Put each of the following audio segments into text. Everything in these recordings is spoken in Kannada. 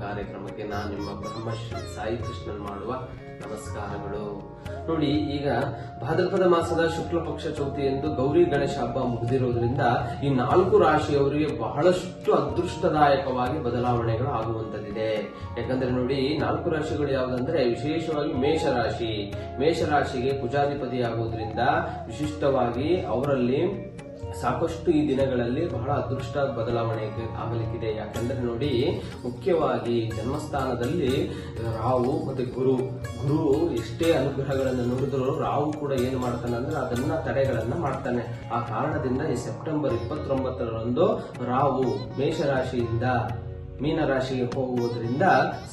ಕಾರ್ಯಕ್ರಮಕ್ಕೆ ನಾನು ನಿಮ್ಮ ಬ್ರಹ್ಮಶ್ರೀ ಸಾಯಿ ಕೃಷ್ಣನ್ ಮಾಡುವ ನಮಸ್ಕಾರಗಳು. ನೋಡಿ, ಈಗ ಭಾದ್ರಪದ ಮಾಸದ ಶುಕ್ಲ ಪಕ್ಷ ಚೌತಿ ಎಂದು ಗೌರಿ ಗಣೇಶ ಹಬ್ಬ ಮುಗಿದಿರೋದ್ರಿಂದ ಈ ನಾಲ್ಕು ರಾಶಿಯವರಿಗೆ ಬಹಳಷ್ಟು ಅದೃಷ್ಟದಾಯಕವಾಗಿ ಬದಲಾವಣೆಗಳು ಆಗುವಂತದಿದೆ ಯಾಕಂದ್ರೆ ನೋಡಿ ನಾಲ್ಕು ರಾಶಿಗಳು ಯಾವುದಂದ್ರೆ ವಿಶೇಷವಾಗಿ ಮೇಷರಾಶಿ. ಮೇಷರಾಶಿಗೆ ಕುಜಾಧಿಪತಿ ಆಗುವುದರಿಂದ ವಿಶಿಷ್ಟವಾಗಿ ಅವರಲ್ಲಿ ಸಾಕಷ್ಟು ಈ ದಿನಗಳಲ್ಲಿ ಬಹಳ ಅದೃಷ್ಟ ಬದಲಾವಣೆ ಆಗಲಿಕ್ಕಿದೆ. ಯಾಕಂದ್ರೆ ನೋಡಿ, ಮುಖ್ಯವಾಗಿ ಜನ್ಮಸ್ಥಾನದಲ್ಲಿ ರಾವು ಮತ್ತೆ ಗುರು ಗುರು ಎಷ್ಟೇ ಅನುಗ್ರಹಗಳನ್ನು ನೋಡಿದ್ರು ರಾವು ಕೂಡ ಏನು ಮಾಡ್ತಾನೆ ಅಂದ್ರೆ ಅದನ್ನ ತಡೆಗಳನ್ನ ಮಾಡ್ತಾನೆ. ಆ ಕಾರಣದಿಂದ ಈ ಸೆಪ್ಟೆಂಬರ್ ಇಪ್ಪತ್ತೊಂಬತ್ತರಂದು ರಾವು ಮೇಷರಾಶಿಯಿಂದ ಮೀನರಾಶಿಗೆ ಹೋಗುವುದರಿಂದ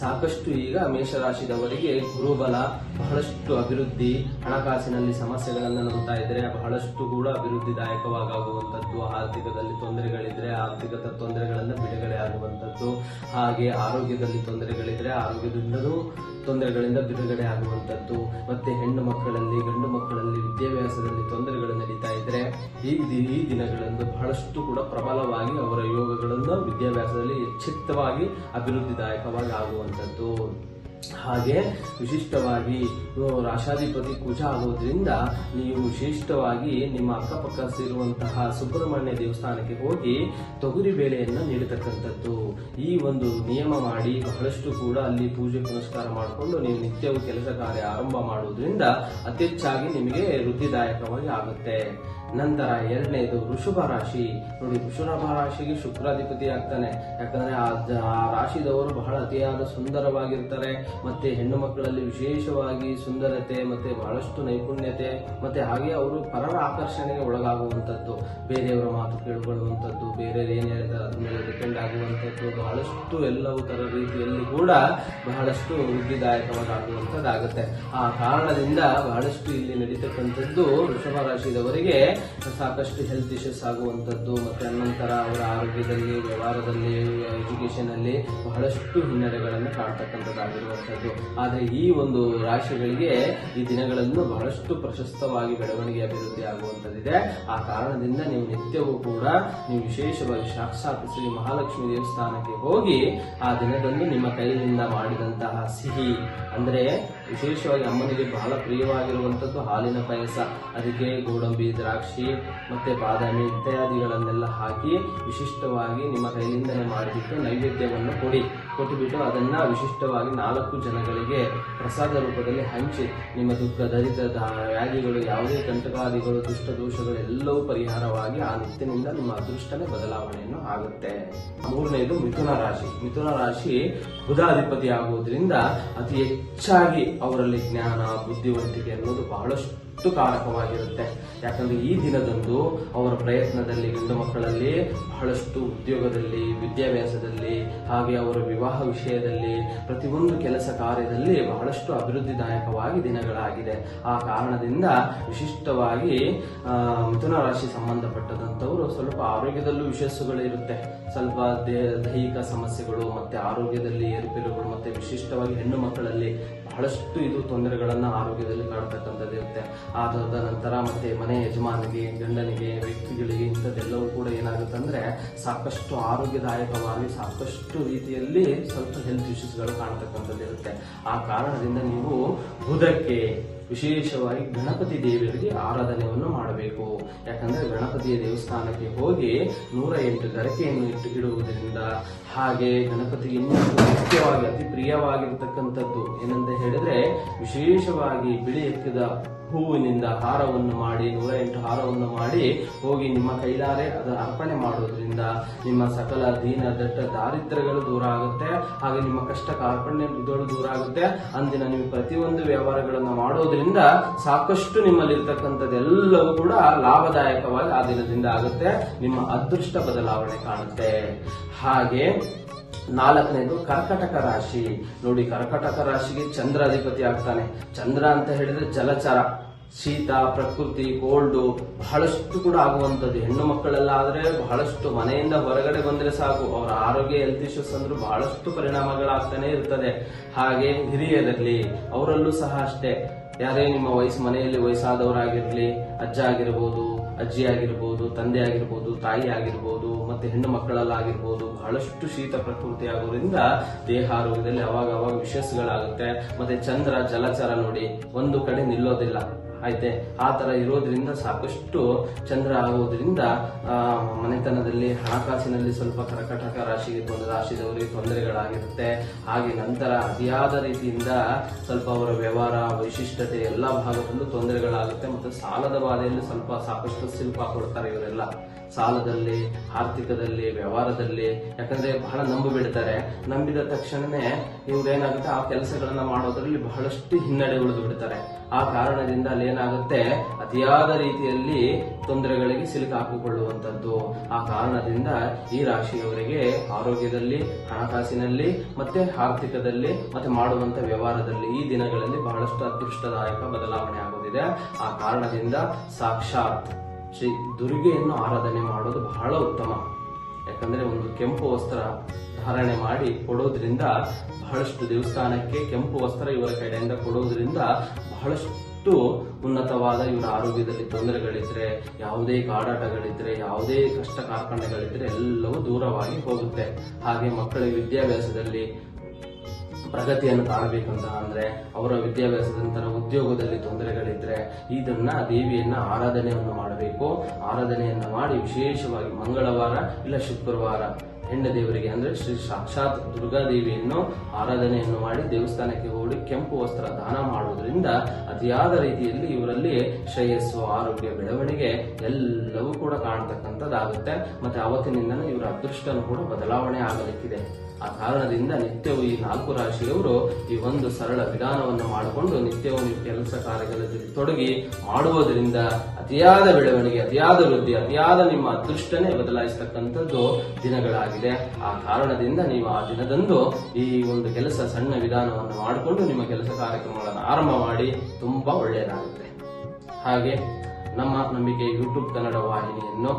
ಸಾಕಷ್ಟು ಈಗ ಮೇಷರಾಶಿದವರಿಗೆ ಗುರುಬಲ, ಬಹಳಷ್ಟು ಅಭಿವೃದ್ಧಿ, ಹಣಕಾಸಿನಲ್ಲಿ ಸಮಸ್ಯೆಗಳನ್ನು ನೋಡ್ತಾ ಇದ್ರೆ ಬಹಳಷ್ಟು ಕೂಡ ಅಭಿವೃದ್ಧಿದಾಯಕವಾಗುವಂಥದ್ದು, ಆರ್ಥಿಕದಲ್ಲಿ ತೊಂದರೆಗಳಿದ್ರೆ ಆರ್ಥಿಕ ತೊಂದರೆಗಳನ್ನು ಬಿಡುಗಡೆ ಆಗುವಂಥದ್ದು, ಹಾಗೆ ಆರೋಗ್ಯದಲ್ಲಿ ತೊಂದರೆಗಳಿದ್ರೆ ಆರೋಗ್ಯದಿಂದಲೂ ತೊಂದರೆಗಳಿಂದ ಬಿಡುಗಡೆ ಆಗುವಂಥದ್ದು, ಮತ್ತೆ ಹೆಣ್ಣು ಮಕ್ಕಳಲ್ಲಿ, ಗಂಡು ಮಕ್ಕಳಲ್ಲಿ ವಿದ್ಯಾಭ್ಯಾಸದಲ್ಲಿ ತೊಂದರೆಗಳು ನಡೀತಾ ಇದ್ರೆ ಈ ದಿನ ಈ ದಿನಗಳಂದು ಬಹಳಷ್ಟು ಕೂಡ ಪ್ರಬಲವಾಗಿ ಅವರ ಯೋಗಗಳನ್ನು ವಿದ್ಯಾಭ್ಯಾಸದಲ್ಲಿ ಎಚ್ಚೆತ್ತವಾಗಿ ಅಭಿವೃದ್ಧಿದಾಯಕವಾಗಿ ಆಗುವಂಥದ್ದು. ಹಾಗೆ ವಿಶಿಷ್ಟವಾಗಿ ರಾಶಾಧಿಪತಿ ಕುಜ ಆಗೋದ್ರಿಂದ ನೀವು ವಿಶಿಷ್ಟವಾಗಿ ನಿಮ್ಮ ಅಕ್ಕಪಕ್ಕ ಸೇರುವಂತಹ ಸುಬ್ರಹ್ಮಣ್ಯ ದೇವಸ್ಥಾನಕ್ಕೆ ಹೋಗಿ ತೊಗರಿ ಬೇಳೆಯನ್ನು ನೀಡತಕ್ಕಂಥದ್ದು. ಈ ಒಂದು ನಿಯಮ ಮಾಡಿ ಬಹಳಷ್ಟು ಕೂಡ ಅಲ್ಲಿ ಪೂಜೆ ಪುನಸ್ಕಾರ ಮಾಡಿಕೊಂಡು ನೀವು ನಿತ್ಯವೂ ಕೆಲಸ ಕಾರ್ಯ ಆರಂಭ ಮಾಡುವುದರಿಂದ ಅತಿ ಹೆಚ್ಚಾಗಿ ನಿಮಗೆ ವೃದ್ಧಿದಾಯಕವಾಗಿ ಆಗುತ್ತೆ. ನಂತರ ಎರಡನೇದು ವೃಷಭ ರಾಶಿ. ನೋಡಿ, ವೃಷಭ ರಾಶಿಗೆ ಶುಕ್ರಾಧಿಪತಿ ಆಗ್ತಾನೆ. ಯಾಕಂದ್ರೆ ಆ ರಾಶಿದವರು ಬಹಳ ಅತಿಯಾದ ಸುಂದರವಾಗಿರ್ತಾರೆ. ಮತ್ತೆ ಹೆಣ್ಣು ಮಕ್ಕಳಲ್ಲಿ ವಿಶೇಷವಾಗಿ ಸುಂದರತೆ, ಮತ್ತೆ ಬಹಳಷ್ಟು ನೈಪುಣ್ಯತೆ, ಮತ್ತೆ ಹಾಗೆ ಅವರು ಪರರ ಆಕರ್ಷಣೆಗೆ ಒಳಗಾಗುವಂಥದ್ದು. ಬೇರೆಯವರ ಮಾತು ಕೇಳಿಕೊಳ್ಳುವಂಥದ್ದು ಬೇರೆ ಏನು ಹೇಳ್ತಾರೆ ಅದ್ರ ಮೇಲೆ ಡಿಪೆಂಡ್ ಆಗುವಂಥದ್ದು, ಬಹಳಷ್ಟು ಎಲ್ಲವೂ ತರ ರೀತಿಯಲ್ಲಿ ಕೂಡ ಬಹಳಷ್ಟು ವೃದ್ಧಿದಾಯಕವಾಗುವಂಥದ್ದಾಗುತ್ತೆ ಆ ಕಾರಣದಿಂದ ಬಹಳಷ್ಟು ಇಲ್ಲಿ ನಡೀತಕ್ಕಂಥದ್ದು ವೃಷಭ ರಾಶಿದವರಿಗೆ ಸಾಕಷ್ಟು ಹೆಲ್ತ್ ಇಶ್ಯೂಸ್ ಆಗುವಂಥದ್ದು ಮತ್ತು ಅನಂತರ ಅವರ ಆರೋಗ್ಯದಲ್ಲಿ, ವ್ಯವಹಾರದಲ್ಲಿ ಎಜುಕೇಷನಲ್ಲಿ ಬಹಳಷ್ಟು ಹಿನ್ನಡೆಗಳನ್ನು ಕಾಣ್ತಕ್ಕಂಥದ್ದಾಗಿರುವಂಥದ್ದು. ಆದರೆ ಈ ಒಂದು ರಾಶಿಗಳಿಗೆ ಈ ದಿನಗಳನ್ನು ಬಹಳಷ್ಟು ಪ್ರಶಸ್ತವಾಗಿ ಬೆಳವಣಿಗೆ ಅಭಿವೃದ್ಧಿ ಆಗುವಂಥದ್ದಿದೆ. ಆ ಕಾರಣದಿಂದ ನೀವು ನಿತ್ಯವೂ ಕೂಡ ನೀವು ವಿಶೇಷವಾಗಿ ಸಾಕ್ಷಾತ್ ಶ್ರೀ ಮಹಾಲಕ್ಷ್ಮಿ ದೇವಸ್ಥಾನಕ್ಕೆ ಹೋಗಿ ಆ ದಿನದಂದು ನಿಮ್ಮ ಕೈಯಿಂದ ಮಾಡಿದಂತಹ ಸಿಹಿ, ಅಂದರೆ ವಿಶೇಷವಾಗಿ ಅಮ್ಮನಿಗೆ ಬಹಳ ಪ್ರಿಯವಾಗಿರುವಂಥದ್ದು ಹಾಲಿನ ಪಾಯಸ, ಅದಕ್ಕೆ ಗೋಡಂಬಿ, ದ್ರಾಕ್ಷಿ ಮತ್ತೆ ಬಾದಾಮಿ ಇತ್ಯಾದಿಗಳನ್ನೆಲ್ಲ ಹಾಕಿ ವಿಶಿಷ್ಟವಾಗಿ ನಿಮ್ಮ ಕೈಯಿಂದಲೇ ಮಾಡಿಬಿಟ್ಟು ನೈವೇದ್ಯವನ್ನು ಕೊಡಿ. ಕೊಟ್ಟುಬಿಟ್ಟು ಅದನ್ನ ವಿಶಿಷ್ಟವಾಗಿ ನಾಲ್ಕು ಜನಗಳಿಗೆ ಪ್ರಸಾದ ರೂಪದಲ್ಲಿ ಹಂಚಿ, ನಿಮ್ಮ ದುಃಖ, ದರಿದ್ರ ವ್ಯಾಧಿಗಳು, ಯಾವುದೇ ಕಂಟಕಾದಿಗಳು ದುಷ್ಟ ದೋಷಗಳು ಎಲ್ಲವೂ ಪರಿಹಾರವಾಗಿ ಆ ನಿತ್ಯನಿಂದ ನಿಮ್ಮ ಅದೃಷ್ಟನೇ ಬದಲಾವಣೆಯನ್ನು ಆಗುತ್ತೆ. ಮೂರನೇದು ಮಿಥುನ ರಾಶಿ. ಮಿಥುನ ರಾಶಿ ಬುಧಾಧಿಪತಿ ಆಗುವುದರಿಂದ ಅತಿ ಹೆಚ್ಚಾಗಿ ಅವರಲ್ಲಿ ಜ್ಞಾನ, ಬುದ್ಧಿವಂತಿಕೆ ಅನ್ನೋದು ಬಹಳಷ್ಟು ಕಾರಕವಾಗಿರುತ್ತೆ. ಯಾಕಂದ್ರೆ ಈ ದಿನದಂದು ಅವರ ಪ್ರಯತ್ನದಲ್ಲಿ ಗಂಡು ಮಕ್ಕಳಲ್ಲಿ ಬಹಳಷ್ಟು ಉದ್ಯೋಗದಲ್ಲಿ, ವಿದ್ಯಾಭ್ಯಾಸದಲ್ಲಿ, ಹಾಗೆ ಅವರ ವಿವಾಹ ವಿಷಯದಲ್ಲಿ, ಪ್ರತಿಯೊಂದು ಕೆಲಸ ಕಾರ್ಯದಲ್ಲಿ ಬಹಳಷ್ಟು ಅಭಿವೃದ್ಧಿದಾಯಕವಾಗಿ ದಿನಗಳಾಗಿದೆ. ಆ ಕಾರಣದಿಂದ ವಿಶಿಷ್ಟವಾಗಿ ಮಿಥುನ ರಾಶಿ ಸಂಬಂಧಪಟ್ಟದಂಥವರು ಸ್ವಲ್ಪ ಆರೋಗ್ಯದಲ್ಲೂ ವಿಶೇಷಗಳು ಇರುತ್ತೆ ಸ್ವಲ್ಪ ದೈಹಿಕ ಸಮಸ್ಯೆಗಳು ಮತ್ತೆ ಆರೋಗ್ಯದಲ್ಲಿ ಏರುಪೇರುಗಳು ಮತ್ತೆ ವಿಶಿಷ್ಟವಾಗಿ ಹೆಣ್ಣು ಮಕ್ಕಳಲ್ಲಿ ಬಹಳಷ್ಟು ಇದು ತೊಂದರೆಗಳನ್ನ ಆರೋಗ್ಯದಲ್ಲಿ ಕಾಡ್ತಕ್ಕಂಥದ್ದು ಇರುತ್ತೆ. ಆದ ನಂತರ ಮತ್ತೆ ಮನೆ ಯಜಮಾನಿಗೆ, ಗಂಡನಿಗೆ, ವ್ಯಕ್ತಿಗಳಿಗೆ ಇಂಥದ್ದೆಲ್ಲವೂ ಕೂಡ ಏನಾಗುತ್ತೆ ಅಂದ್ರೆ ಸಾಕಷ್ಟು ಆರೋಗ್ಯದಾಯಕವಾಗಿ ಸಾಕಷ್ಟು ರೀತಿಯಲ್ಲಿ ಸ್ವಲ್ಪ ಹೆಲ್ತ್ ಇಶ್ಯೂಸ್ಗಳು ಕಾಣ್ತಕ್ಕಂಥದ್ದು ಇರುತ್ತೆ. ಆ ಕಾರಣದಿಂದ ನೀವು ಬುಧಕ್ಕೆ ವಿಶೇಷವಾಗಿ ಗಣಪತಿ ದೇವರಿಗೆ ಆರಾಧನೆಯನ್ನು ಮಾಡಬೇಕು. ಯಾಕಂದ್ರೆ ಗಣಪತಿಯ ದೇವಸ್ಥಾನಕ್ಕೆ ಹೋಗಿ ನೂರ ಎಂಟು ಗರಕೆಯನ್ನು ಇಟ್ಟು ಇಡುವುದರಿಂದ ಹಾಗೆ ಗಣಪತಿಗೆ ಇನ್ನೊಂದು ಮುಖ್ಯವಾಗಿ, ಅತಿ ಪ್ರಿಯವಾಗಿರ್ತಕ್ಕಂಥದ್ದು ಏನಂತ ಹೇಳಿದ್ರೆ, ವಿಶೇಷವಾಗಿ ಬಿಳಿ ಎತ್ತಿದ ಹೂವಿನಿಂದ ಹಾರವನ್ನು ಮಾಡಿ, ನೂರ ಎಂಟು ಹಾರವನ್ನು ಮಾಡಿ ಹೋಗಿ ನಿಮ್ಮ ಕೈಲಾರೆ ಅದರ ಅರ್ಪಣೆ ಮಾಡೋದ್ರಿಂದ ನಿಮ್ಮ ಸಕಲ ದೀನ, ದಟ್ಟ ದಾರಿದ್ರ್ಯಗಳು ದೂರ ಆಗುತ್ತೆ. ಹಾಗೆ ನಿಮ್ಮ ಕಷ್ಟ ಕಾರ್ಪಣ್ಯಗಳು ದೂರ ಆಗುತ್ತೆ. ಅಂದಿನ ನೀವು ಪ್ರತಿಯೊಂದು ವ್ಯವಹಾರಗಳನ್ನು ಮಾಡೋದ್ರಿಂದ ಸಾಕಷ್ಟು ನಿಮ್ಮಲ್ಲಿರ್ತಕ್ಕಂಥದ್ದೆಲ್ಲವೂ ಕೂಡ ಲಾಭದಾಯಕವಾಗಿ ಆ ದಿನದಿಂದ ಆಗುತ್ತೆ. ನಿಮ್ಮ ಅದೃಷ್ಟ ಬದಲಾವಣೆ ಕಾಣುತ್ತೆ. ಹಾಗೆ ನಾಲ್ಕನೇದು ಕರ್ಕಟಕ ರಾಶಿ. ನೋಡಿ, ಕರ್ಕಟಕ ರಾಶಿಗೆ ಚಂದ್ರ ಅಧಿಪತಿ ಆಗ್ತಾನೆ. ಚಂದ್ರ ಅಂತ ಹೇಳಿದ್ರೆ ಜಲಚರ. ಶೀತ, ಪ್ರಕೃತಿ ಕೋಲ್ಡು ಬಹಳಷ್ಟು ಕೂಡ ಆಗುವಂಥದ್ದು. ಹೆಣ್ಣು ಮಕ್ಕಳೆಲ್ಲ ಆದರೆ ಬಹಳಷ್ಟು ಮನೆಯಿಂದ ಹೊರಗಡೆ ಬಂದ್ರೆ ಸಾಕು. ಅವರ ಆರೋಗ್ಯ ಹೆಲ್ತ್ ಇಶ್ಯೂಸ್ ಅಂದ್ರೆ ಬಹಳಷ್ಟು ಪರಿಣಾಮಗಳಾಗ್ತಾನೆ ಇರ್ತದೆ. ಹಾಗೆ ಹಿರಿಯರಲ್ಲಿ ಅವರಲ್ಲೂ ಸಹ ಅಷ್ಟೇ. ಯಾರೇ ನಿಮ್ಮ ವಯಸ್ಸು, ಮನೆಯಲ್ಲಿ ವಯಸ್ಸಾದವರಾಗಿರ್ಲಿ, ಅಜ್ಜ ಆಗಿರ್ಬೋದು, ಅಜ್ಜಿ ಆಗಿರ್ಬೋದು, ತಂದೆ ಆಗಿರ್ಬೋದು, ತಾಯಿ ಆಗಿರ್ಬೋದು ಮತ್ತೆ ಹೆಣ್ಣು ಮಕ್ಕಳಲ್ಲಾಗಿರ್ಬೋದು ಬಹಳಷ್ಟು ಶೀತ ಪ್ರಕೃತಿ ಆಗೋದ್ರಿಂದ ದೇಹ ಆರೋಗ್ಯದಲ್ಲಿ ಅವಾಗ ಅವಾಗ ವಿಶಸ್ಗಳಾಗುತ್ತೆ ಮತ್ತೆ ಚಂದ್ರ, ಜಲಚರ ನೋಡಿ ಒಂದು ಕಡೆ ನಿಲ್ಲೋದಿಲ್ಲ. ಆಯ್ತೆ? ಆ ತರ ಇರೋದ್ರಿಂದ ಸಾಕಷ್ಟು ಚಂದ್ರ ಆಗೋದ್ರಿಂದ ಮನೆತನದಲ್ಲಿ, ಹಣಕಾಸಿನಲ್ಲಿ ಸ್ವಲ್ಪ ಕರ್ಕಟಕ ರಾಶಿಗೆ ತೊಂದರೆ ರಾಶಿದವರಿಗೆ ತೊಂದರೆಗಳಾಗಿರುತ್ತೆ. ಹಾಗೆ ನಂತರ ಅತಿಯಾದ ರೀತಿಯಿಂದ ಸ್ವಲ್ಪ ಅವರ ವ್ಯವಹಾರ, ವೈಶಿಷ್ಟ್ಯತೆ ಎಲ್ಲ ಭಾಗದಲ್ಲೂ ತೊಂದರೆಗಳಾಗುತ್ತೆ ಮತ್ತು ಸಾಲದ ಬಾಧೆಯಲ್ಲಿ ಸ್ವಲ್ಪ ಸಾಕಷ್ಟು ಶಿಲ್ಪ ಕೊಡ್ತಾರೆ ಇವರೆಲ್ಲ. ಸಾಲದಲ್ಲಿ, ಆರ್ಥಿಕದಲ್ಲಿ, ವ್ಯವಹಾರದಲ್ಲಿ. ಯಾಕಂದ್ರೆ ಬಹಳ ನಂಬಿ ಬಿಡ್ತಾರೆ ನಂಬಿದ ತಕ್ಷಣನೇ ಇವ್ರೇನಾಗುತ್ತೆ ಆ ಕೆಲಸಗಳನ್ನ ಮಾಡೋದ್ರಲ್ಲಿ ಬಹಳಷ್ಟು ಹಿನ್ನಡೆ ಉಳಿದು ಬಿಡ್ತಾರೆ ಆ ಕಾರಣದಿಂದ ಅಲ್ಲಿ ಏನಾಗುತ್ತೆ? ಅತಿಯಾದ ರೀತಿಯಲ್ಲಿ ತೊಂದರೆಗಳಿಗೆ ಸಿಲುಕಾಕಿಕೊಳ್ಳುವಂಥದ್ದು ಆ ಕಾರಣದಿಂದ ಈ ರಾಶಿಯವರಿಗೆ ಆರೋಗ್ಯದಲ್ಲಿ, ಹಣಕಾಸಿನಲ್ಲಿ ಮತ್ತೆ ಆರ್ಥಿಕದಲ್ಲಿ ಮತ್ತೆ ಮಾಡುವಂತ ವ್ಯವಹಾರದಲ್ಲಿ ಈ ದಿನಗಳಲ್ಲಿ ಬಹಳಷ್ಟು ಅದೃಷ್ಟದಾಯಕ ಬದಲಾವಣೆ ಆಗುತ್ತಿದೆ ಆ ಕಾರಣದಿಂದ ಸಾಕ್ಷಾತ್ ಶ್ರೀ ದುರ್ಗೆಯನ್ನು ಆರಾಧನೆ ಮಾಡೋದು ಬಹಳ ಉತ್ತಮ. ಯಾಕಂದ್ರೆ ಒಂದು ಕೆಂಪು ವಸ್ತ್ರ ಧಾರಣೆ ಮಾಡಿ ಕೊಡೋದ್ರಿಂದ ಬಹಳಷ್ಟು ದೇವಸ್ಥಾನಕ್ಕೆ ಕೆಂಪು ವಸ್ತ್ರ ಇವರ ಕಡೆಯಿಂದ ಕೊಡೋದ್ರಿಂದ ಬಹಳಷ್ಟು ಉನ್ನತವಾದ ಇವರ ಆರೋಗ್ಯದಲ್ಲಿ ತೊಂದರೆಗಳಿದ್ರೆ, ಯಾವುದೇ ಕಾಡಾಟಗಳಿದ್ರೆ, ಯಾವುದೇ ಕಷ್ಟ ಕಾರ್ಪಣ್ಯಗಳಿದ್ರೆ ಎಲ್ಲವೂ ದೂರವಾಗಿ ಹೋಗುತ್ತೆ. ಹಾಗೆ ಮಕ್ಕಳ ವಿದ್ಯಾಭ್ಯಾಸದಲ್ಲಿ ಪ್ರಗತಿಯನ್ನು ಕಾಣಬೇಕಂತ ಅಂದ್ರೆ ಅವರ ವಿದ್ಯಾಭ್ಯಾಸದ ನಂತರ ಉದ್ಯೋಗದಲ್ಲಿ ತೊಂದರೆಗಳಿದ್ರೆ ಇದನ್ನ ದೇವಿಯನ್ನ ಆರಾಧನೆಯನ್ನು ಮಾಡಬೇಕು. ಆರಾಧನೆಯನ್ನ ಮಾಡಿ ವಿಶೇಷವಾಗಿ ಮಂಗಳವಾರ ಇಲ್ಲ ಶುಕ್ರವಾರ ಹೆಣ್ಣು ದೇವರಿಗೆ ಅಂದ್ರೆ ಶ್ರೀ ಸಾಕ್ಷಾತ್ ದುರ್ಗಾದೇವಿಯನ್ನು ಆರಾಧನೆಯನ್ನು ಮಾಡಿ ದೇವಸ್ಥಾನಕ್ಕೆ ಹೋಗಿ ಕೆಂಪು ವಸ್ತ್ರ ದಾನ ಮಾಡುವುದರಿಂದ ಅತಿಯಾದ ರೀತಿಯಲ್ಲಿ ಇವರಲ್ಲಿ ಶ್ರೇಯಸ್ಸು, ಆರೋಗ್ಯ, ಬೆಳವಣಿಗೆ ಎಲ್ಲವೂ ಕೂಡ ಕಾಣತಕ್ಕಂಥದ್ದಾಗುತ್ತೆ. ಮತ್ತೆ ಅವತ್ತಿನಿಂದ ಇವರ ಅದೃಷ್ಟನೂ ಕೂಡ ಬದಲಾವಣೆ ಆಗಲಿಕ್ಕಿದೆ. ಆ ಕಾರಣದಿಂದ ನಿತ್ಯವೂ ಈ ನಾಲ್ಕು ರಾಶಿಯವರು ಈ ಒಂದು ಸರಳ ವಿಧಾನವನ್ನು ಮಾಡಿಕೊಂಡು ನಿತ್ಯವೂ ನೀವು ಕೆಲಸ ಕಾರ್ಯಗಳಲ್ಲಿ ತೊಡಗಿ ಮಾಡುವುದರಿಂದ ಅತಿಯಾದ ಬೆಳವಣಿಗೆ, ಅತಿಯಾದ ವೃದ್ಧಿ, ಅತಿಯಾದ ನಿಮ್ಮ ಅದೃಷ್ಟನೇ ಬದಲಾಯಿಸತಕ್ಕಂಥದ್ದು ದಿನಗಳಾಗಿದೆ. ಆ ಕಾರಣದಿಂದ ನೀವು ಆ ದಿನದಂದು ಈ ಒಂದು ಕೆಲಸ ಸಣ್ಣ ವಿಧಾನವನ್ನು ಮಾಡಿಕೊಂಡು ನಿಮ್ಮ ಕೆಲಸ ಕಾರ್ಯಕ್ರಮಗಳನ್ನು ಆರಂಭ ಮಾಡಿ ತುಂಬಾ ಒಳ್ಳೆಯದಾಗುತ್ತೆ. ಹಾಗೆ ನಮ್ಮ ನಂಬಿಕೆ ಯೂಟ್ಯೂಬ್ ಕನ್ನಡ ವಾಹಿನಿಯನ್ನು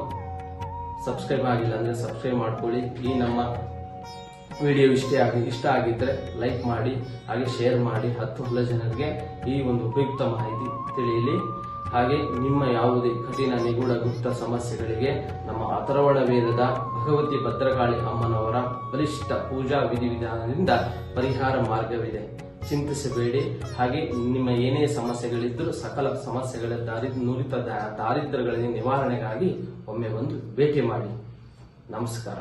ಸಬ್ಸ್ಕ್ರೈಬ್ ಆಗಿಲ್ಲ ಅಂದ್ರೆ ಸಬ್ಸ್ಕ್ರೈಬ್ ಮಾಡ್ಕೊಳ್ಳಿ. ಈ ನಮ್ಮ ವಿಡಿಯೋ ಇಷ್ಟ ಆಗಿ ಇಷ್ಟ ಆಗಿದ್ರೆ ಲೈಕ್ ಮಾಡಿ, ಹಾಗೆ ಶೇರ್ ಮಾಡಿ ಹತ್ತು ಹಲ ಜನರಿಗೆ ಈ ಒಂದು ಉಪಯುಕ್ತ ಮಾಹಿತಿ ತಿಳಿಯಲಿ. ಹಾಗೆ ನಿಮ್ಮ ಯಾವುದೇ ಕಠಿಣ, ನಿಗೂಢ ಗುಪ್ತ ಸಮಸ್ಯೆಗಳಿಗೆ ನಮ್ಮ ಅಥರ್ವಣ ವೇದದ ಭಗವತಿ ಭದ್ರಕಾಳಿ ಅಮ್ಮನವರ ಬಲಿಷ್ಠ ಪೂಜಾ ವಿಧಿವಿಧಾನದಿಂದ ಪರಿಹಾರ ಮಾರ್ಗವಿದೆ. ಚಿಂತಿಸಬೇಡಿ. ಹಾಗೆ ನಿಮ್ಮ ಏನೇ ಸಮಸ್ಯೆಗಳಿದ್ದರೂ ಸಕಲ ಸಮಸ್ಯೆಗಳ ದಾರಿ ನುರಿತ ದಾರಿದ್ರ್ಯಗಳಿಗೆ ನಿವಾರಣೆಗಾಗಿ ಒಮ್ಮೆ ಒಂದು ಭೇಟಿ ಮಾಡಿ. ನಮಸ್ಕಾರ.